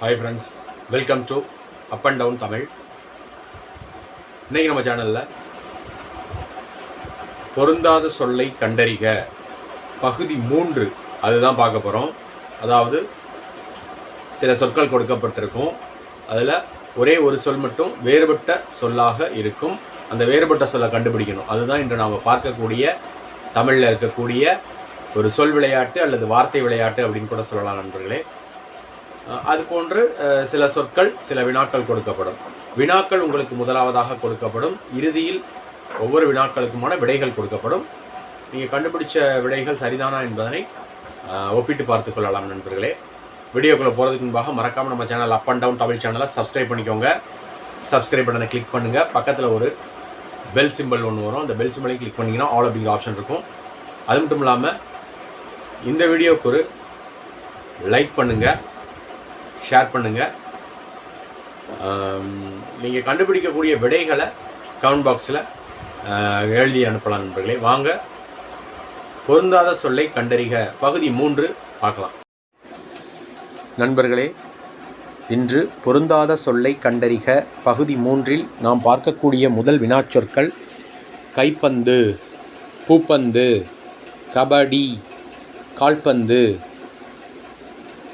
Hi friends welcome to up and down Tamil இன்றைக்கி நம்ம சேனலில் பொருந்தாத சொல்லை கண்டறிக. பகுதி மூன்று அதுதான் பார்க்க போகிறோம் அதாவது சில சொற்கள் கொடுக்கப்பட்டிருக்கும். அதில் ஒரே ஒரு சொல் மட்டும் வேறுபட்ட சொல்லாக இருக்கும். அந்த வேறுபட்ட சொல்லை கண்டுபிடிக்கணும். அதுதான் இன்று நாம் பார்க்கக்கூடிய தமிழில் இருக்கக்கூடிய ஒரு சொல் விளையாட்டு அல்லது வார்த்தை விளையாட்டு அப்படின்னு கூட சொல்லலாம் நண்பர்களே. அது போன்று சில சொற்கள் சில வினாக்கள் கொடுக்கப்படும். வினாக்கள் உங்களுக்கு முதலாவதாக கொடுக்கப்படும். இறுதியில் ஒவ்வொரு வினாக்களுக்குமான விடைகள் கொடுக்கப்படும். நீங்கள் கண்டுபிடிச்ச விடைகள் சரிதானா என்பதனை ஒப்பிட்டு பார்த்து கொள்ளலாம் நண்பர்களே. வீடியோக்குள்ளே போகிறதுக்கு முன்பாக மறக்காமல் நம்ம channel up and down Tamil சேனலை சப்ஸ்கிரைப் பண்ணிக்கோங்க. சப்ஸ்கிரைப் பட்டனை கிளிக் பண்ணுங்கள் பக்கத்தில் ஒரு பெல் சிம்பிள் ஒன்று வரும். அந்த பெல் சிம்பிளையும் கிளிக் பண்ணிங்கன்னா ஆல் அப்படிங்கிற ஆப்ஷன் இருக்கும். அது மட்டும் இல்லாமல் இந்த வீடியோவுக்கு ஒரு லைக் பண்ணுங்கள் ஷேர் பண்ணுங்கள் நீங்கள் கண்டுபிடிக்கக்கூடிய விடைகளை கமெண்ட் பாக்ஸில் எழுதி அனுப்பலாம் நண்பர்களே. வாங்க பொருந்தாத சொல்லை கண்டறிக. பகுதி மூன்று பார்க்கலாம். நண்பர்களே இன்று பொருந்தாத சொல்லை கண்டறிக. பகுதி மூன்றில் நாம் பார்க்கக்கூடிய முதல் வினாச்சொற்கள் கைப்பந்து பூப்பந்து கபடி கால்பந்து.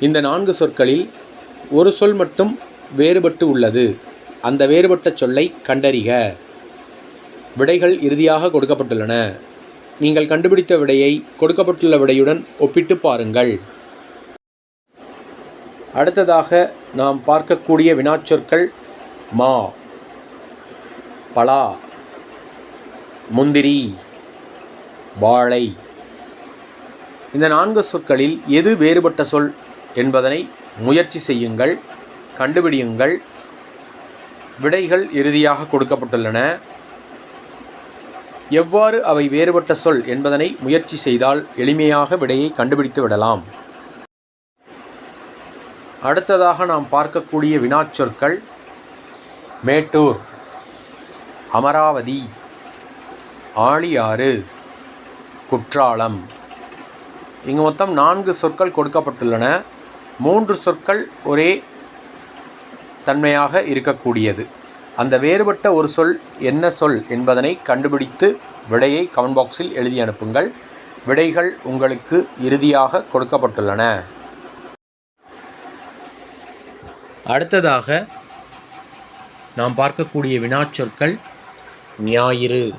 இந்த நான்கு சொற்களில் ஒரு சொல் மட்டும் வேறுபட்டு உள்ளது. அந்த வேறுபட்ட சொல்லை கண்டறிக. விடைகள் இறுதியாக கொடுக்கப்பட்டுள்ளன. நீங்கள் கண்டுபிடித்த விடையை கொடுக்கப்பட்டுள்ள விடையுடன் ஒப்பிட்டு பாருங்கள். அடுத்ததாக நாம் பார்க்கக்கூடிய வினாச்சொற்கள் மா. பலா. முந்திரி. வாழை. இந்த நான்கு சொற்களில் எது வேறுபட்ட சொல் என்பதனை முயற்சி செய்யுங்கள் கண்டுபிடியுங்கள். விடைகள் இறுதியாக கொடுக்கப்பட்டுள்ளன. எவ்வாறு அவை வேறுபட்ட சொல் என்பதனை முயற்சி செய்தால் எளிமையாக விடையை கண்டுபிடித்து விடலாம். அடுத்ததாக நாம் பார்க்கக்கூடிய வினாச்சொற்கள் மேட்டூர் அமராவதி ஆழியாறு குற்றாலம். இங்கு மொத்தம் நான்கு சொற்கள் கொடுக்கப்பட்டுள்ளன. மூன்று சொற்கள் ஒரே தன்மையாக இருக்கக்கூடியது. அந்த வேறுபட்ட ஒரு சொல் என்ன சொல் என்பதனை கண்டுபிடித்து விடையை கமெண்ட் பாக்ஸில் எழுதி அனுப்புங்கள். விடைகள் உங்களுக்கு இறுதியாக கொடுக்கப்பட்டுள்ளன. அடுத்ததாக நாம் பார்க்கக்கூடிய வினாச்சொற்கள் ஞாயிறு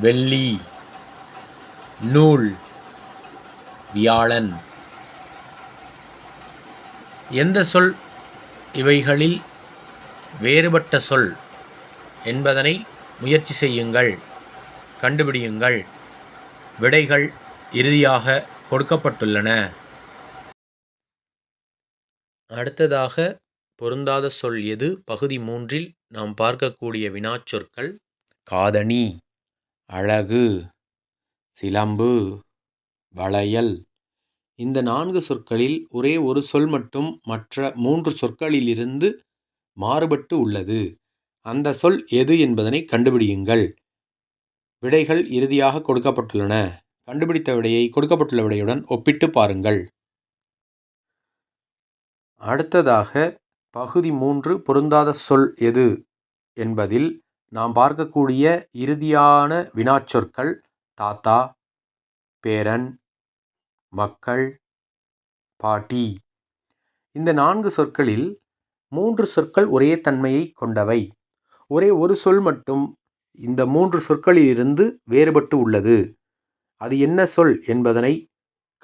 வெள்ளி நூல் வியாழன். எந்த சொல் இவைகளில் வேறுபட்ட சொல் என்பதனை முயற்சி செய்யுங்கள் கண்டுபிடியுங்கள். விடைகள் இறுதியாக கொடுக்கப்பட்டுள்ளன. அடுத்ததாக பொருந்தாத சொல் எது? பகுதி மூன்றில் நாம் பார்க்கக்கூடிய வினாச்சொற்கள் காதணி அழகு சிலம்பு வளையல் இந்த நான்கு சொற்களில் ஒரே ஒரு சொல் மட்டும் மற்ற மூன்று சொற்களிலிருந்து மாறுபட்டு உள்ளது. அந்த சொல் எது என்பதனை கண்டுபிடியுங்கள். விடைகள் இறுதியாக கொடுக்கப்பட்டுள்ளன. கண்டுபிடித்த விடையை கொடுக்கப்பட்டுள்ள விடையுடன் ஒப்பிட்டு பாருங்கள். அடுத்ததாக பகுதி மூன்று பொருந்தாத சொல் எது என்பதில் நாம் பார்க்கக்கூடிய இறுதியான வினாச்சொற்கள் தாத்தா பேரன் மக்கள் பாட்டி. இந்த நான்கு சொற்களில் மூன்று சொற்கள் ஒரே தன்மையை கொண்டவை. ஒரே ஒரு சொல் மட்டும் இந்த மூன்று சொற்களிலிருந்து வேறுபட்டு உள்ளது. அது என்ன சொல் என்பதனை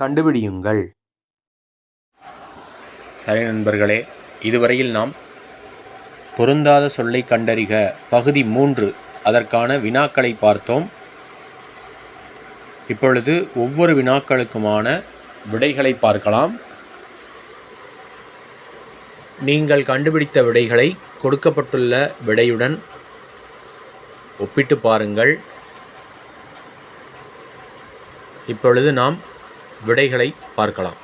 கண்டுபிடியுங்கள். சரி நண்பர்களே இதுவரையில் நாம் பொருந்தாத சொல்லை கண்டறிக. பகுதி மூன்று. அதற்கான வினாக்களை பார்த்தோம். இப்பொழுது ஒவ்வொரு வினாக்களுக்குமான விடைகளை பார்க்கலாம். நீங்கள் கண்டுபிடித்த விடைகளை கொடுக்கப்பட்டுள்ள விடையுடன் ஒப்பிட்டு பாருங்கள். இப்பொழுது நாம் விடைகளை பார்க்கலாம்.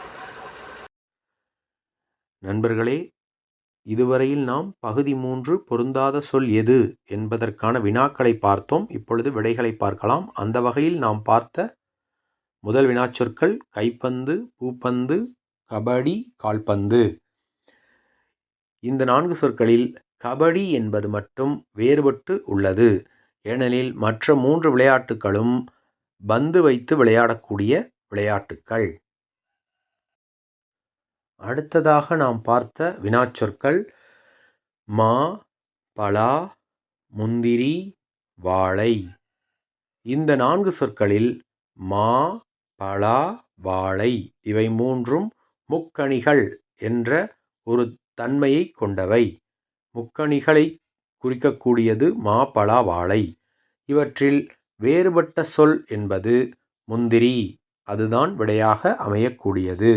நண்பர்களே இதுவரையில் நாம் பகுதி மூன்று பொருந்தாத சொல் எது என்பதற்கான வினாக்களை பார்த்தோம். இப்பொழுது விடைகளை பார்க்கலாம். அந்த வகையில் நாம் பார்த்த முதல் வினாச்சொற்கள் கைப்பந்து பூப்பந்து கபடி கால்பந்து. இந்த நான்கு சொற்களில் கபடி என்பது மட்டும் வேறுபட்டு உள்ளது. ஏனெனில் மற்ற மூன்று விளையாட்டுகளும் பந்து வைத்து விளையாடக்கூடிய விளையாட்டுக்கள். அடுத்ததாக நாம் பார்த்த வினாச்சொற்கள் மா பலா முந்திரி வாழை. இந்த நான்கு சொற்களில் மா பலா வாழை இவை மூன்றும் முக்கணிகள் என்ற ஒரு தன்மையை கொண்டவை. முக்கணிகளை குறிக்கக்கூடியது மா பலா வாழை. இவற்றில் வேறுபட்ட சொல் என்பது முந்திரி அதுதான் விடையாக அமையக்கூடியது.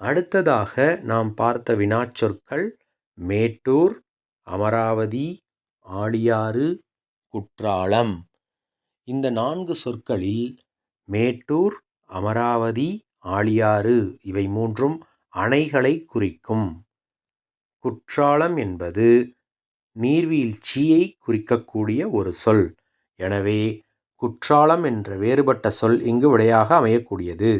அடுத்ததாக நாம் பார்த்த வினாச்சொற்கள் மேட்டூர் அமராவதி ஆழியாறு குற்றாலம். இந்த நான்கு சொற்களில் மேட்டூர் அமராவதி ஆழியாறு இவை மூன்றும் அணைகளை குறிக்கும். குற்றாலம் என்பது நீர்வீழ்ச்சியை குறிக்கக்கூடிய ஒரு சொல். எனவே குற்றாலம் என்ற வேறுபட்ட சொல் இங்கு விடையாக அமையக்கூடியது.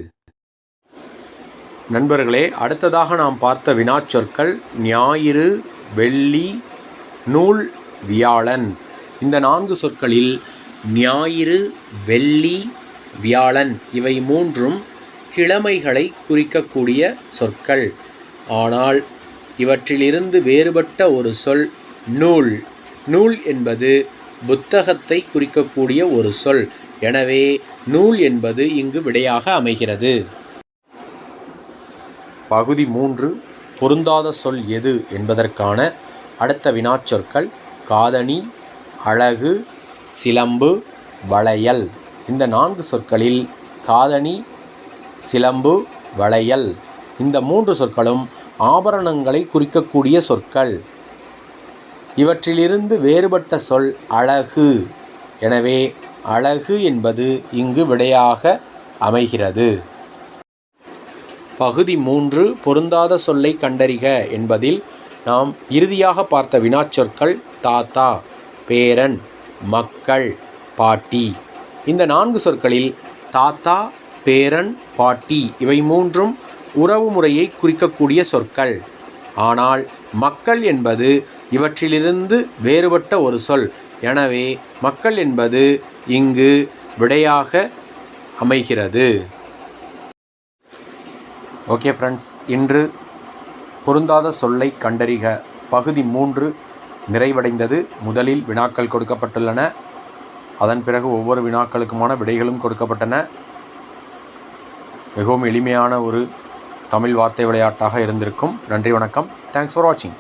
நண்பர்களே அடுத்ததாக நாம் பார்த்த வினாச்சொற்கள் ஞாயிறு வெள்ளி நூல் வியாழன். இந்த நான்கு சொற்களில் ஞாயிறு வெள்ளி வியாழன் இவை மூன்றும் கிழமைகளை குறிக்கக்கூடிய சொற்கள். ஆனால் இவற்றிலிருந்து வேறுபட்ட ஒரு சொல் நூல். நூல் என்பது புத்தகத்தை குறிக்கக்கூடிய ஒரு சொல். எனவே நூல் என்பது இங்கு விடையாக அமைகிறது. பகுதி மூன்று பொருந்தாத சொல் எது என்பதற்கான அடுத்த வினாச்சொற்கள் காதணி அழகு சிலம்பு வளையல். இந்த நான்கு சொற்களில் காதணி சிலம்பு வளையல். இந்த மூன்று சொற்களும் ஆபரணங்களை குறிக்கக்கூடிய சொற்கள். இவற்றிலிருந்து வேறுபட்ட சொல் அழகு. எனவே அழகு என்பது இங்கு விடையாக அமைகிறது. பகுதி மூன்று பொருந்தாத சொல்லை கண்டறிக என்பதில் நாம் இறுதியாக பார்த்த வினாச்சொற்கள் தாத்தா பேரன் மக்கள் பாட்டி. இந்த நான்கு சொற்களில் தாத்தா பேரன் பாட்டி இவை மூன்றும் உறவு முறையை குறிக்கக்கூடிய சொற்கள். ஆனால் மக்கள் என்பது இவற்றிலிருந்து வேறுபட்ட ஒரு சொல். எனவே மக்கள் என்பது இங்கு விடையாக அமைகிறது. ஓகே ஃப்ரெண்ட்ஸ் இன்று பொருந்தாத சொல்லை கண்டறிக. பகுதி மூன்று நிறைவடைந்தது. முதலில் வினாக்கள் கொடுக்கப்பட்டுள்ளன. அதன் பிறகு ஒவ்வொரு வினாக்களுக்குமான விடைகளும் கொடுக்கப்பட்டன. மிகவும் எளிமையான ஒரு தமிழ் வார்த்தை விளையாட்டாக இருந்திருக்கும். நன்றி வணக்கம். தேங்க்ஸ் ஃபார் வாட்சிங்